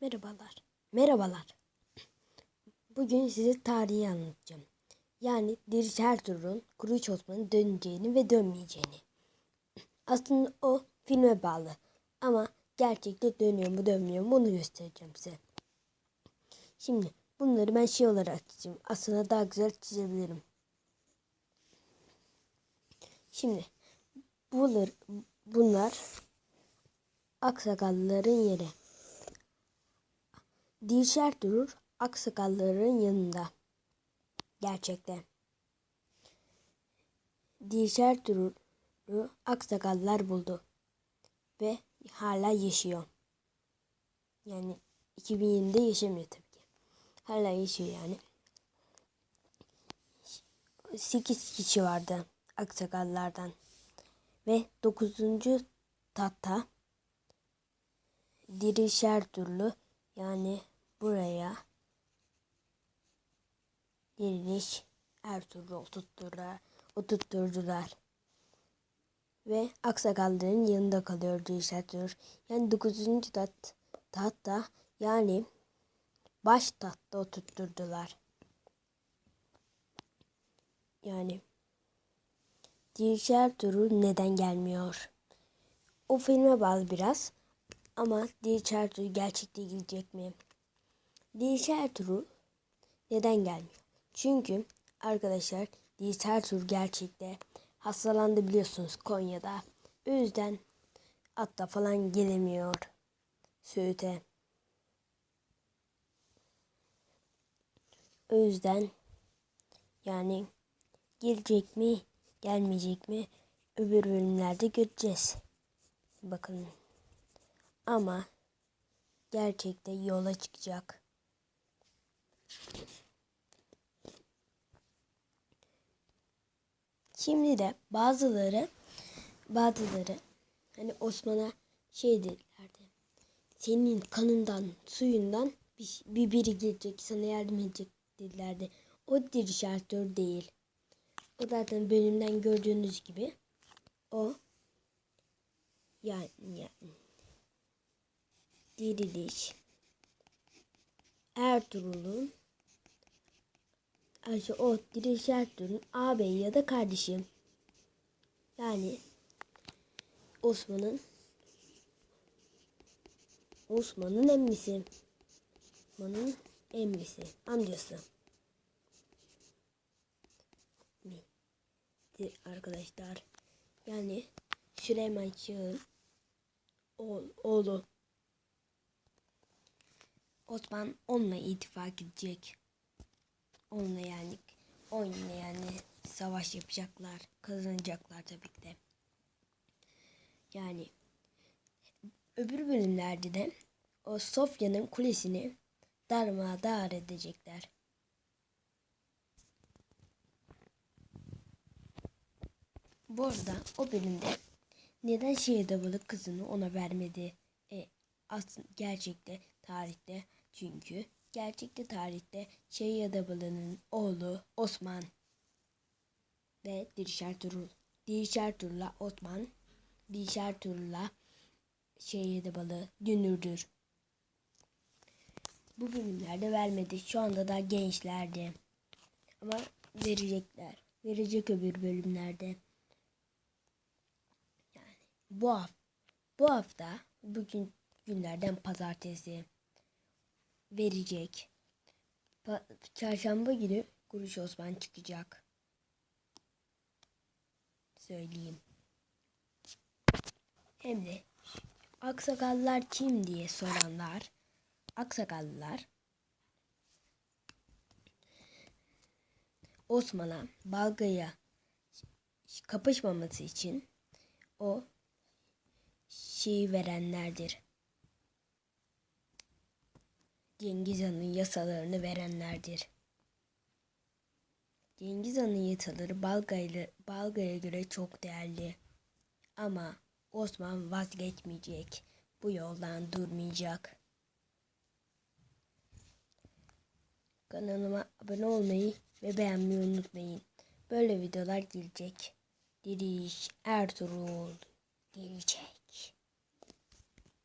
Merhabalar. Merhabalar. Bugün size tarihi anlatacağım. Yani Diriç Ertuğrul'un Kuruç Osman'ın döneceğini ve dönmeyeceğini. Aslında o filme bağlı. Ama gerçekte dönüyor mu dönmüyor mu onu göstereceğim size. Şimdi bunları ben şey olarak çizeceğim. Aslında daha güzel çizebilirim. Şimdi bunlar, bunlar aksakallıların yeri. Dilşer durur aksakalların yanında. Gerçekte. Dilşer dururu aksakallar buldu. Ve hala yaşıyor. Yani 2020'de yaşamıyor tabii ki. Hala yaşıyor yani. 8 kişi vardı aksakallardan. Ve 9. tatta Dirişer Turlu yani buraya diriliş Ertuğrul tutturdular, oturtturdular. Ve aksakalların yanında kalıyor Dirişer Turul. Yani 9. tat, tahtta yani baş tahtta oturtturdular. Yani Dirişer Turul neden gelmiyor? O filme bağlı biraz. Ama Diliç Ertuğrul gerçekte gelecek mi? Diliç Ertuğrul neden gelmiyor? Çünkü arkadaşlar Diliç Ertuğrul gerçekte hastalandı biliyorsunuz Konya'da. O yüzden hatta falan gelemiyor Söğüt'e. O yüzden yani gelecek mi gelmeyecek mi öbür bölümlerde göreceğiz. Bakın ama gerçekte yola çıkacak. Şimdi de bazıları bazıları hani Osman'a şey dedilerdi. Senin kanından, suyundan bir, bir biri gelecek, sana yardım edecek dedilerdi. O dirişatör değil. O zaten bölümden gördüğünüz gibi o yani, yani diriliş Ertuğrul'un Ayşe o diriliş Ertuğrul'un ağabeyi ya da kardeşim. Yani Osman'ın Osman'ın emmisi. Osman'ın emmisi. Amcası. Arkadaşlar. Yani Süleyman Çağ'ın oğlu. Osman onunla ittifak edecek. Onunla yani onunla yani savaş yapacaklar. Kazanacaklar tabii ki de. Yani öbür bölümlerde de o Sofya'nın kulesini darmadağın edecekler. Bu arada o bölümde neden şehirde balık kızını ona vermedi? E, aslında gerçekte tarihte çünkü gerçekte tarihte Şeyh Adabalı'nın oğlu Osman ve Dirişer Turul. Dirişer Turul'la Osman, Dirişer Turul'la Şeyh Adabalı dünürdür. Bu bölümlerde vermedi. Şu anda da gençlerdi. Ama verecekler. Verecek öbür bölümlerde. Yani bu hafta, bu hafta bugün günlerden pazartesi verecek. Pa çarşamba günü Kuruş Osman çıkacak. Söyleyeyim. Hem de aksakallılar kim diye soranlar aksakallılar Osman'a Balga'ya kapışmaması için o şeyi verenlerdir. Cengiz Han'ın yasalarını verenlerdir. Cengiz Han'ın yasaları Balga'ya göre çok değerli. Ama Osman vazgeçmeyecek. Bu yoldan durmayacak. Kanalıma abone olmayı ve beğenmeyi unutmayın. Böyle videolar gelecek. Diriş Ertuğrul gelecek.